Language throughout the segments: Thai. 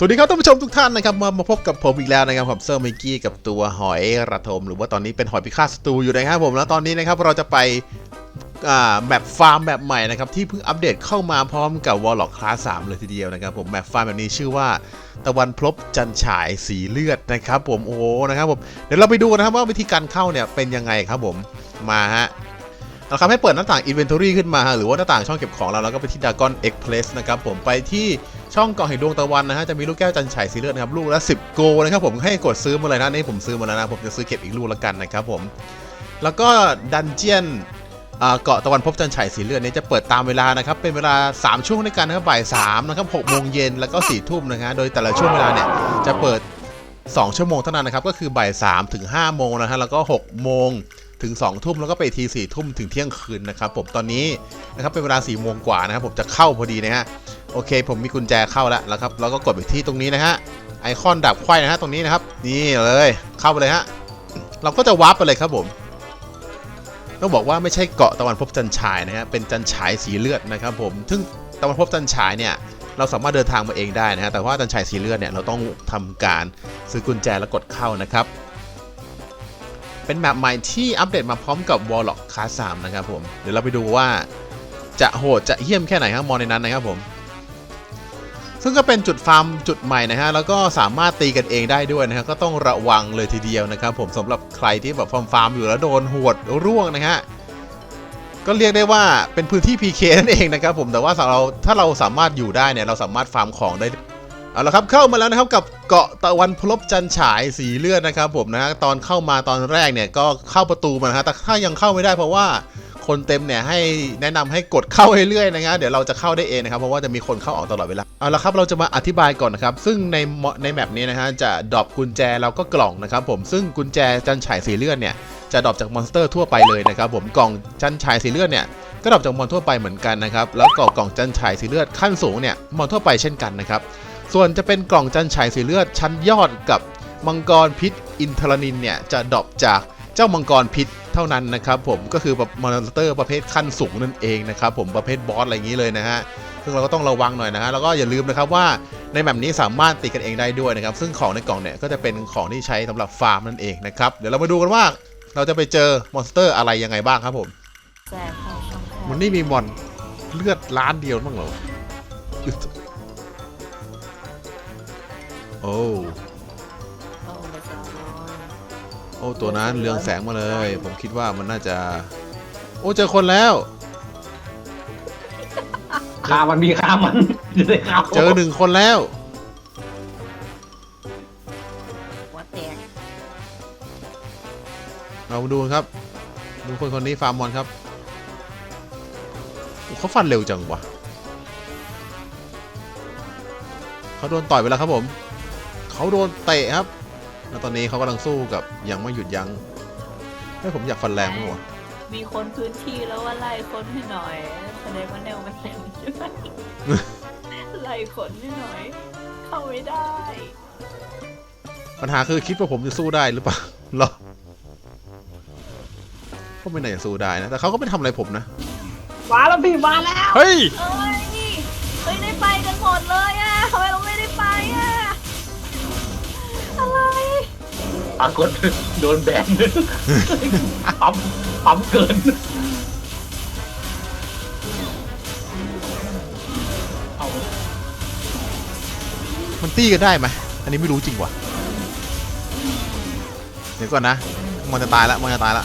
สวัสดีครับท่านผู้ชมทุกท่านนะครับมามาพบกับผมอีกแล้วนะครับผมเซอร์มิกกี้กับตัวหอยระทม หรือว่าตอนนี้เป็นหอยพิฆาตสตูอยู่นะครับผมแล้วตอนนี้นะครับเราจะไปแมปฟาร์มแบบใหม่นะครับที่เพิ่งอัปเดตเข้ามาพร้อมกับวอลล็อกคลาส3เลยทีเดียวนะครับผมแมปฟาร์มแบบนี้ชื่อว่าตะวันพลบจันฉายสีเลือดนะครับผมโอ้นะครับผมเดี๋ยวเราไปดูนะครับว่าวิธีการเข้าเนี่ยเป็นยังไงครับผมมาฮะ เราครับให้เปิดหน้าต่าง Inventory ขึ้นมาฮะหรือว่าหน้าต่างช่องเก็บของเราแล้วก็ไปที่ Dragon Express นะครับผมไปที่ช่องกล่องแห่งดวงตะวันนะฮะจะมีลูกแก้วจันฉายสีเลือดนะครับลูกละ 10 โกนะครับผมให้กดซื้อมาเลยนะนี่ผมซื้อมาแล้วนะผมจะซื้อเก็บอีกลูกละกันนะครับผมแล้วก็ดันเจียนเกาะตะวันพบจันฉายสีเลือดนี้จะเปิดตามเวลานะครับเป็นเวลา 3 ช่วงด้วยกันนะครับบ่าย3นะครับ6โมงเย็นแล้วก็4ทุ่มนะฮะโดยแต่ละช่วงเวลาเนี่ยจะเปิด 2 ชั่วโมงเท่านั้นนะครับก็คือบ่าย3ถึง5โมงนะฮะแล้วก็6โมง ถึง2ทุ่มแล้วก็ไปที4ทุ่มถึงเที่ยงคืนนะครับผมตอนนี้นะครับเป็นเวลา4โมงกว่านะครับผมจะเข้าพอดีนะฮะโอเค ผมมีกุญแจเข้าแล้วแล้วครับแล้วก็กดไปที่ตรงนี้นะฮะไอคอนดับไขว้นะฮะตรงนี้นะครับ นี่เลยเข้าไปเลยฮะเราก็จะวาร์ปไปเลยครับผมต้องบอกว่าไม่ใช่เกาะตะวันภพจันฉายนะฮะเป็นจันฉายสีเลือดนะครับผมซึ่งตะวันภพจันฉายเนี่ยเราสามารถเดินทางมาเองได้นะฮะแต่ว่าจันฉายสีเลือดเนี่ยเราต้องทำการซื้อกุญแจแล้วกดเข้านะครับ เป็นแมปใหม่ที่อัปเดตมาพร้อมกับ Warlock คลาส3นะครับผม เดี๋ยวเราไปดูว่าจะโหดจะเยี่ยมแค่ไหนครับมองในนั้นนะครับผม ซึ่งก็เป็นจุดฟาร์มจุดใหม่นะฮะ แล้วก็สามารถตีกันเองได้ด้วยนะฮะ ก็ต้องระวังเลยทีเดียวนะครับผมสำหรับใครที่แบบฟาร์มฟาร์มอยู่แล้วโดนหวดร่วงนะฮะ ก็เรียกได้ว่าเป็นพื้นที่ PK นั่นเองนะครับผม แต่ว่าเราถ้าเราสามารถอยู่ได้เนี่ย เราสามารถฟาร์มของได้ เอาละครับเข้ามาแล้วนะครับกับเกาะตะวันพลบจันฉายสีเลือดนะครับผมนะฮะตอนเข้ามาตอนแรกเนี่ยก็เข้าประตูมานะฮะแต่ถ้ายังเข้าไม่ได้เพราะว่าคนเต็มเนี่ยให้แนะนำให้กดเข้าเรื่อยๆนะฮะเดี๋ยวเราจะเข้าได้เองนะครับเพราะว่าจะมีคนเข้าออกตลอดเวลาเอาละครับเราจะมาอธิบายก่อนนะครับซึ่งในมในแมปนี้นะฮะจะดรอปกุญแจแล้วก็กล่องนะครับผมซึ่งกุญแจจันฉายสีเลือดเนี่ยจะดรอปจากมอนสเตอร์ทั่วไปเลยนะครับผมกล่องจันฉายสีเลือดเนี่ยก็ดรอปจากมอนทั่วไปเหมือนกันนะครับแล้วกล่องกล่องจันฉายสีเลือดขั้นสูงเนี่ยมอนทั่วไปเช่นกันนะครับ ส่วนจะเป็นกล่องจันฉายสีเลือดชั้นยอดกับมังกรพิษอินทรนินเนี่ยจะดรอปจากเจ้ามังกรพิษเท่านั้นนะครับผมก็คือแบบมอนสเตอร์ประเภทขั้นสูงนั่นเองนะครับผมประเภทบอสอะไรอย่างนี้เลยนะฮะซึ่งเราก็ต้องระวังหน่อยนะฮะแล้วก็อย่าลืมนะครับว่าในแบบนี้สามารถตีกันเองได้ด้วยนะครับซึ่งของในกล่องเนี่ยก็จะเป็นของที่ใช้สำหรับฟาร์มนั่นเองนะครับเดี๋ยวเรามาดูกันว่าเราจะไปเจอมอนสเตอร์อะไรยังไงบ้างครับผมแสบเข้าช่องแคบมันนี่มีมอนเลือดล้านเดียวมั้งเหรออึด โอ้โอ้พระเจ้าน้อยโอ้ตัวนั้นเรืองแสงมาเลย ผมคิดว่ามันน่าจะ โอ้เจอคนแล้ว ฆ่ามันมีฆ่ามันจะได้ฆ่าเจอหนึ่งคนแล้ว หัวแตกเรามาดูกันครับ ดูคนคนนี้ฟาร์มมอนครับโอ้เขาฟันเร็วจังวะเขาโดนต่อยไปแล้วครับผม เขาโดนเตะครับ แล้วตอนนี้เขากำลังสู้กับยังไม่หยุดยัง้งให้ยผมอยากฟันแรงมั้งวะมีคนพื้นที่แล้วว่าไล่คนให้หน่อยแสดงว่าแนวมันเต็มใช่ไหมไล่คนให้หน่อย เข้าไม่ได้ ปัญหาคือคิดว่าผมจะสู้ได้หรือเปล่าหรอก็ไม่น่าจะสู้ได้นะ แต่เขาก็ไม่ทำอะไรผมนะ มาแล้วพี่มาแล้ว เฮ้ย เอ้ย ปรากฏโดนแบนปั๊มปั๊มเกิน เอามันตีกันได้ไหมอันนี้ไม่รู้จริงว่ะ เดี๋ยวก่อนนะ มันจะตายละ มันจะตายละ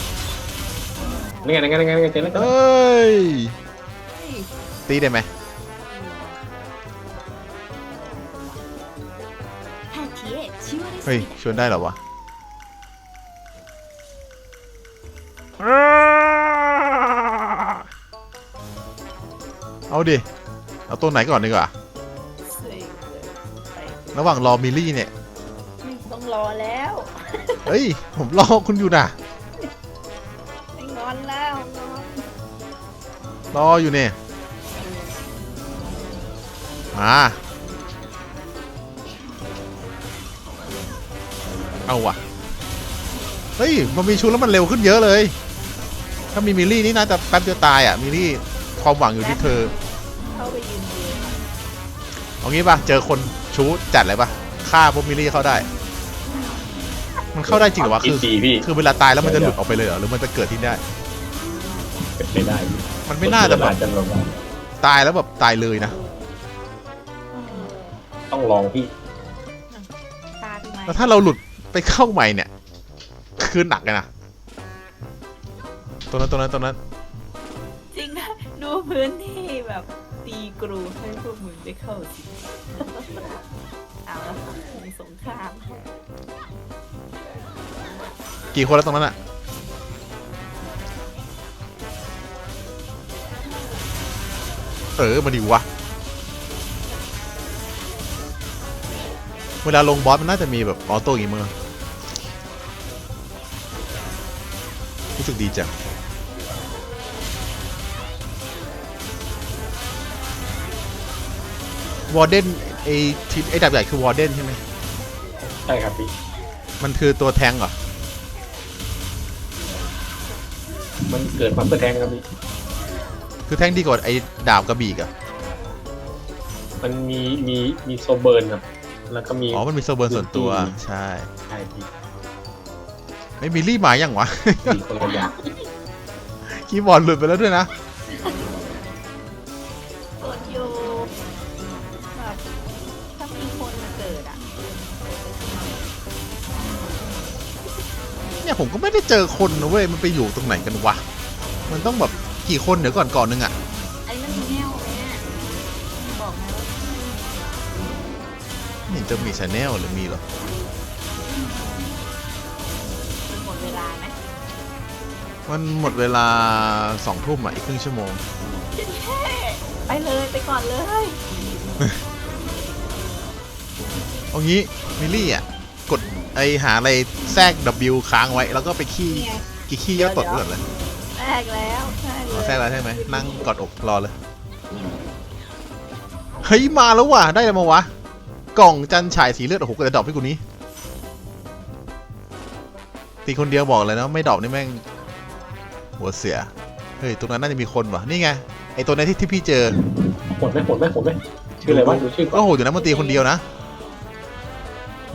นี่ไงนี่ไงนี่ไงนี่ไงเจอแล้วเจอเอแล้ว้ยเฮ้ย ตีได้ไหมเฮ้ย ชวนได้เหรอวะ เอาดิ เอาตัวไหนก่อนดีกว่าเซ็งเลยไประหว่างรอมิลลี่เนี่ย ไม่ต้องรอแล้วเฮ้ย ผมรอคุณอยู่นะไม่งอนแล้วงอนรออยู่เนี่ย มา เอาว่ะ เฮ้ย มันมีชุดแล้วมันเร็วขึ้นเยอะเลย ถ้ามีมิลลี่นี่น่าจะแป๊บเดียวตายอะ มิลลี่ ความหวังอยู่ที่เธอ เข้าไปยืนดูเอางี้ป่ะ เจอคนชูจัดเลยปะฆ่าพวกมิลลี่เข้าได้ มันเข้าได้จริงเหรอวะคิคืดอดีพี่ คือเวลาตายแล้วมันจะหลุดออกไปเลยเหรอหรือมันจะเกิดที่ได้ เป็นไปได้พี่มันไม่น่าจะแบบจะลองตายแล้วแบบตายเลยนะต้องลองพี่ตาพี่ไม้แล้วถ้าเราหลุดไปเข้าใหม่เนี่ย คือหนักเลยนะตรงนั้นตรงนั้นตรงนั้น จริงนะ ดูพื้นที่แบบ ตีกรูให้พวกมึงได้เข้าสิ เอาละมีสงครามกี่คนแล้วตรงนั้นอะเออมาดิวะ เวลาลงบอสมันน่าจะมีแบบออโต้อย่างงี้มั้งรู้สึกดีจัง วอร์เดนไอทีไอดาบใหญ่คือวอร์เดนใช่ไหมใช่ครับพี่มันคือตัวแทงเหรอ มันเกิดมาเพื่อแทงครับพี่คือแทงดีกว่าไอ้ดาบกระบี่อะมันมีมีมีโซเบิร์นครับแล้วก็มีอ๋อมันมีโซเบิร์นส่วนตัวอืมใช่ ใช่พี่ไม่มีรีบมาอย่างวะ มีคนละอย่างคีย์บอร์ดหลุดไปแล้วด้วยนะ เนี่ยผมก็ไม่ได้เจอคนนะเว้ยมันไปอยู่ตรงไหนกันวะ มันต้องแบบกี่คนเดี๋ยวก่อนก่อนนึงอะอันนี้มันมีแนวไหมอะบอกนะว่าไม่เห็นจะมีชาแนลหรือมีเหรอมันหมดเวลาไหมมันหมดเวลาสองทุ่มอะอีกครึ่งชั่วโมง ไปเลยไปก่อนเลย เอางี้มิลลี่อะกด ไอหาอะไรแทรก W ค้างไว้ แล้วก็ไปขี้นี่ไงกี่ขี้ยอดตดก่อนเลยแทรกแล้วใช่เลอ๋อยแทรกแล้วใช่ไหมนั่งกอดอกรอเลย เฮ้ย มาแล้วว่ะ ได้แล้วมาวะ กล่องจันฉายสีเลือด โอ้โหกระดอกให้กูนี้ ตีคนเดียวบอกเลยนะ ไม่ดอกนี่แม่ง หัวเสีย เฮ้ย ตรงนั้นน่าจะมีคนว่ะ นี่ไง ไอตัวนั้นที่ที่พี่เจอหมดไหมหมดไหมหมดไหมชื่ออะไรวะดูชื่อก่ก็อนโหอยู่นั้นมันตีคนเดียวนะ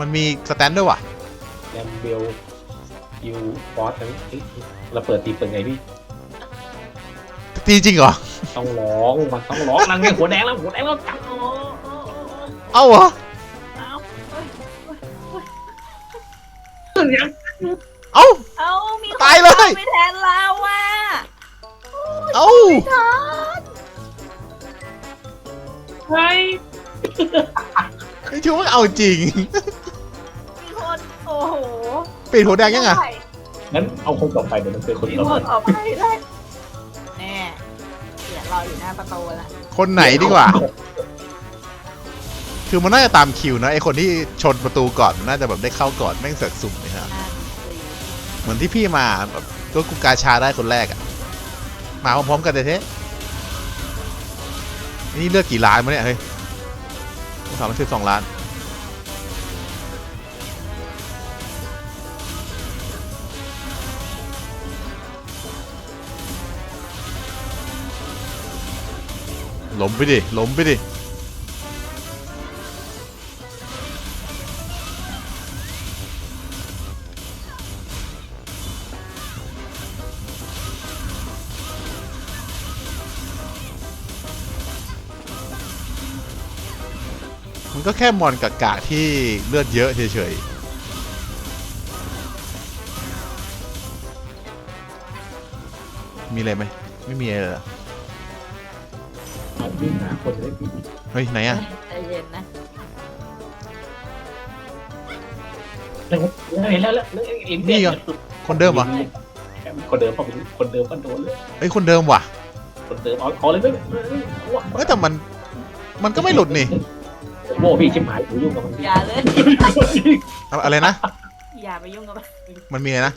มันมีสแตนด้วยว่ะแอมเบลยูฟอสนั้นเอ๊ะเราเปิดตีเปิดไงพี่ ตีจริงเหรอ ต้องร้องมันต้องร้องนั่งไงหัวแดงแล้วหัวแดงแล้วจับโอ้โอ้โอ้โอ้เอ้าเหรอเอาเอ้ยเอ้า เอามีคนตายเลย ไปแทนเราอะเอ้าทอนเฮ้ยไอชิวมันเอาจริงมีคน โอ้โหปิดหัวแดงยังไงงั้นเอาคนต่อไปเดี๋ยวมันเป็นคนมีต่อคไปนออกไปได้แน่เดี๋ยวรออยู่หน้าประตูละคนไหนดีกว่า คือมันน่าจะตามคิวนะไอคนที่ชนประตูก่อนมันน่าจะแบบได้เข้าก่อนแม่งเสือกสุ่มนี่ฮะหน้าสี่เหมือนที่พี่มาแบบก็กูกาชาได้คนแรกอะมาพร้อมๆกันเลยเทะนี่เลือกกี่ล้านมาเนี่ยเฮ้ยสามสิบสองล้าน ล้มไปดิ ล้มไปดิ มันก็แค่มอนกากาที่เลือดเยอะเฉยๆมีอะไรไหมไม่มีอะไรเหรอ วิ่งหาคนเลยพี่เฮ้ย ไหนอะใจเย็นนะแล้วเห็นแล้วแล้วแล้วเห็นนี่เหรอคนเดิมเหรอคนเดิมเพราะคนเดิมก็โดนเลยเฮ้ยคนเดิมว่ะ คนเดิมเอาเอาเลยไม่เฮ้ยแต่มัน มันก็ไม่หลุดนี่โม่พี่ชิบหายกูยุ่งกับมันอย่าเลยอะอะไรนะอย่าไปยุ่งกับมันมันมีอะไรนะ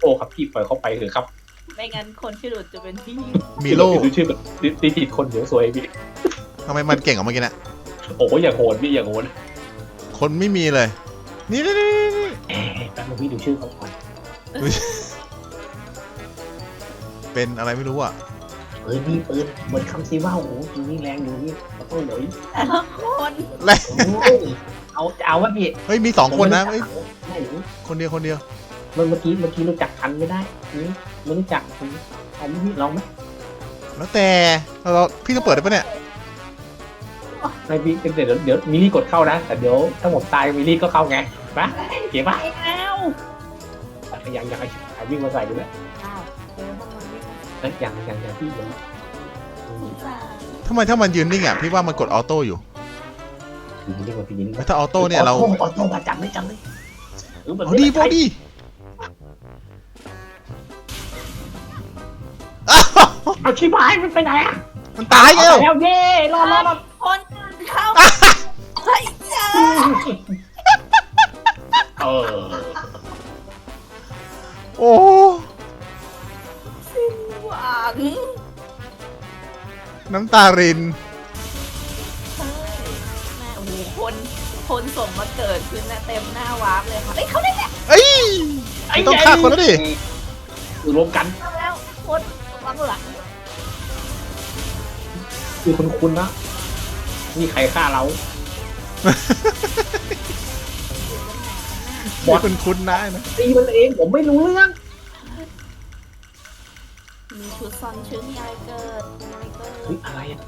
โอ้ครับพี่ปล่อยเขาไปเถอะครับ ไม่งั้นคนที่หลุดจะเป็นพี่มีโล่ดูชื่อแบบตีผิดคนเดี๋ยวสวยพี่ทำไมมันเก่งกว่าเมื่อกี้เนะโอ้ยอย่างโหดพี่อย่างโหดคนไม่มีเลย นี่นี่นี่นี่แหมแป๊บนึงพี่ดูชื่อเขาก่อนเป็นอะไรไม่รู้อะเฮ้ยนี่ปืนเหมือนคำซีว่าโอ้โหอยู่นี่แรงอยู่นี่มันต้องเหลยแต่ละคนและโอ้ยเอาวะพี่เฮ้ยมีสองคนนะเฮ้ยไม่รู้คนเดียวคนเดียว เมื่อกี้เมื่อกี้รู้จักกันไม่ได้นี่ไม่รู้จักเอาไม่พี่ลองไหมแล้วแต่เราพี่ต้องเปิดได้ปะเนี่ยไม่พี่เดี๋ยวเดี๋ยวเดี๋ยวมิลลี่กดเข้านะแต่เดี๋ยวถ้าผมตายมิลลี่ก็เข้าไงปะเก๋ปะไปแล้วยังยังไอ้หายวิ่งมาใส่ดูแล้วอ้าวเจอพวกมันวิ่งมาเอ้ยยังยังยังพี่เดี๋ยวสงสารทำไมถ้ามันยืนนิ่งอะพี่ว่ามันกดออโต้อยู่พี่มิลลี่กว่าพี่มิลลี่แล้วถ้าออโต้เนี่ยเราออโต้มาจับเลยจับเลยเออแบบเอาดีบอดี เอาชิบหายมันไปไหนอะมันตายเอาแล้วไปแล้วเย้รอดรอดรอดคนอื่นเข้าเฮ้ยเจอเออโอ้สิ้นหวังน้ำตารินเฮ้ยแม่โอ้โหคนคนส่งมาเกิดคือหน้าเต็มหน้าวาร์ปเลยค่ะเอ้ยเขาได้แล้วเอ้ยไม่ต้องฆ่าคนแล้วดิ อยู่รวมกัน เขาแล้วคนวางหลัง คือคุณคุณนะนี่ใครฆ่าเรา บอส คุณคุณนะนะตีมันเองผมไม่รู้เรื่อง มีชุดซอนชื่อมีอะไรเกิดมีอะไรเกิดเฮ้ยอะไรอะ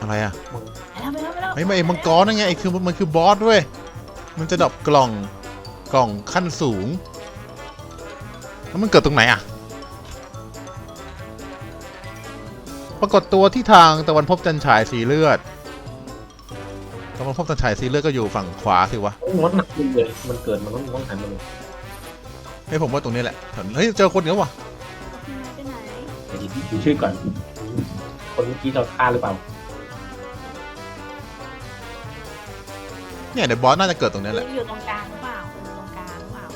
อะไรอะไปแล้วไปแล้วไปแล้วเฮ้ยมันไอ้มังกรนั่นไงไอ้คือมันคือบอสด้วย มันจะดรอปกล่องกล่องขั้นสูง แล้วมันเกิดตรงไหนอะ ปรากฏตัวที่ทางตะวันพบจันทร์ฉายสีเลือด ตะวันพบจันทร์ฉายสีเลือดก็อยู่ฝั่งขวาสิวะมดหนักเลย มันเกิดมันต้องต้องหันมาเลยให้ยผมว่าตรงนี้แหละเฮ้ยเจอคนเดียววะพี่นายไปไหนเดี๋ยวดูชื่อก่อน คนเมื่อกี้เราฆ่าหรือเปล่าเนี่ยเดี๋ยวบอสน่าจะเกิดตรงนี้แหละอยู่ตรงกลางหรือเปล่าอยู่ตรงกลางหรือเปล่า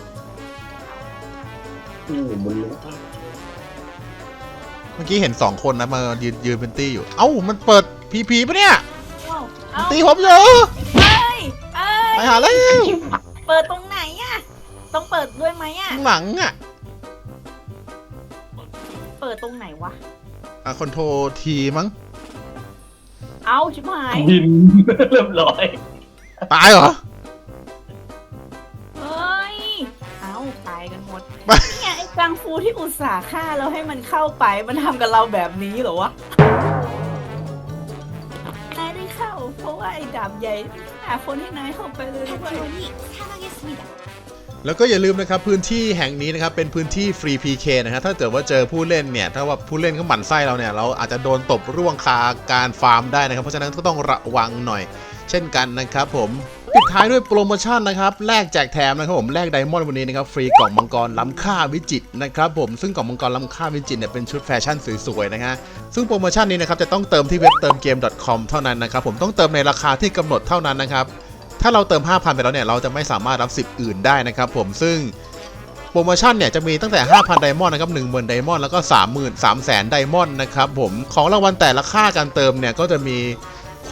อืมบนรู้เมื่อกี้เห็นสองคนนะมายืนยืนเป็นตี้อยู่ เอ้ามันเปิดพีพีปะเนี่ยว้าวมันเอ้าตีผมอยู่เอ้ยเอ้ไปยหาแล้วเปิดตรงไหนอะต้องเปิดด้วยไหมอะข้างหลังอะเปิดตรงไหนวะอะคอนโทรทีมั้งเอาชิบหายบิน เรียบร้อยตายเหรอ เฮ้ย เอาตายกันหมด ไปเนี่ยไอ้ กังฟูที่อุตส่าห์ฆ่าแล้วให้มันเข้าไปมันทำกับเราแบบนี้เหรอวะนายได้เข้า เพราะว่าไอ้ดาบใหญ่หาคนให้นายเข้าไปเลยด้วยแล้วก็อย่าลืมนะครับพื้นที่แห่งนี้นะครับเป็นพื้นที่ฟรี PK นะครับถ้าเกิดว่าเจอผู้เล่นเนี่ยถ้าว่าผู้เล่นเขาหมั่นไส้เราเนี่ยเราอาจจะโดนตบร่วงคาการฟาร์มได้นะครับเพราะฉะนั้นก็ต้องระวังหน่อย เช่นกันนะครับผม ปิดท้ายด้วยโปรโมชั่นนะครับแลกแจกแถมนะครับผมแลกไดมอนด์วันนี้นะครับฟรีกล่องมังกรล้ำค่าวิจิตรนะครับผมซึ่งกล่องมังกรล้ำค่าวิจิตรเนี่ยเป็นชุดแฟชั่นสวยๆนะฮะซึ่งโปรโมชั่นนี้นะครับจะต้องเติมที่เว็บเติมเกม .com เท่านั้นนะครับผมต้องเติมในราคาที่กำหนดเท่านั้นนะครับถ้าเราเติม 5,000 ไปแล้วเนี่ยเราจะไม่สามารถรับสิทธิ์อื่นได้นะครับผมซึ่งโปรโมชั่นเนี่ยจะมีตั้งแต่ 5,000 ไดมอนด์นะครับ10,000 ไดมอนด์แล้วก็ 30,000 300,000 ไดมอนด์นะครับผมของรางวัลแต่ละค่าการเติมเนี่ยก็จะมี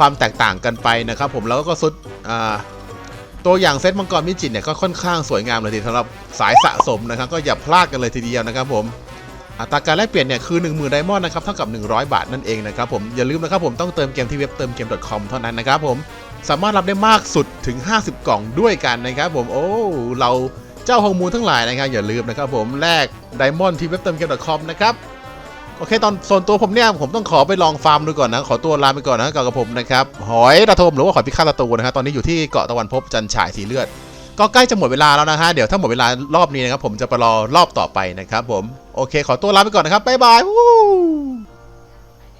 ความแตกต่างกันไปนะครับ ผมแล้วก็สุดตัวอย่างเซตมังกรมิจิตเนี่ยก็ค่อนข้างสวยงามเลยทีสำหรับสายสะสมนะครับ ก็อย่าพลาดกันเลยทีเดียวนะครับผมอัตราการแลกเปลี่ยนเนี่ยคือ 10,000ไดมอนด์นะครับเท่ากับ 100 บาทนั่นเองนะครับผมอย่าลืมนะครับผมต้องเติมเกมที่เว็บเติมเกม .com เท่านั้นนะครับผมสามารถรับได้มากสุดถึง 50 กล่องด้วยกันนะครับผมโอ้เราเจ้าฮองมูลทั้งหลายนะครับอย่าลืมนะครับผมแลกไดมอนด์ที่เว็บเติมเกม .com นะครับ โอเคตอนส่วนตัวผมเนี่ยผมต้องขอไปลองฟาร์มดูก่อนนะขอตัวลาไปก่อนนะกับผมนะครับหอยระทมหรือว่าหอยพิฆาตตูนะครับตอนนี้อยู่ที่เกาะตะวันพบจันฉายสีเลือด ก็ใกล้จะหมดเวลาแล้วนะฮะเดี๋ยวถ้าหมดเวลารอบนี้นะครับผมจะไปรอรอบต่อไปนะครับผมโอเค ขอตัวลาไปก่อนนะครับบ๊ายบายวู้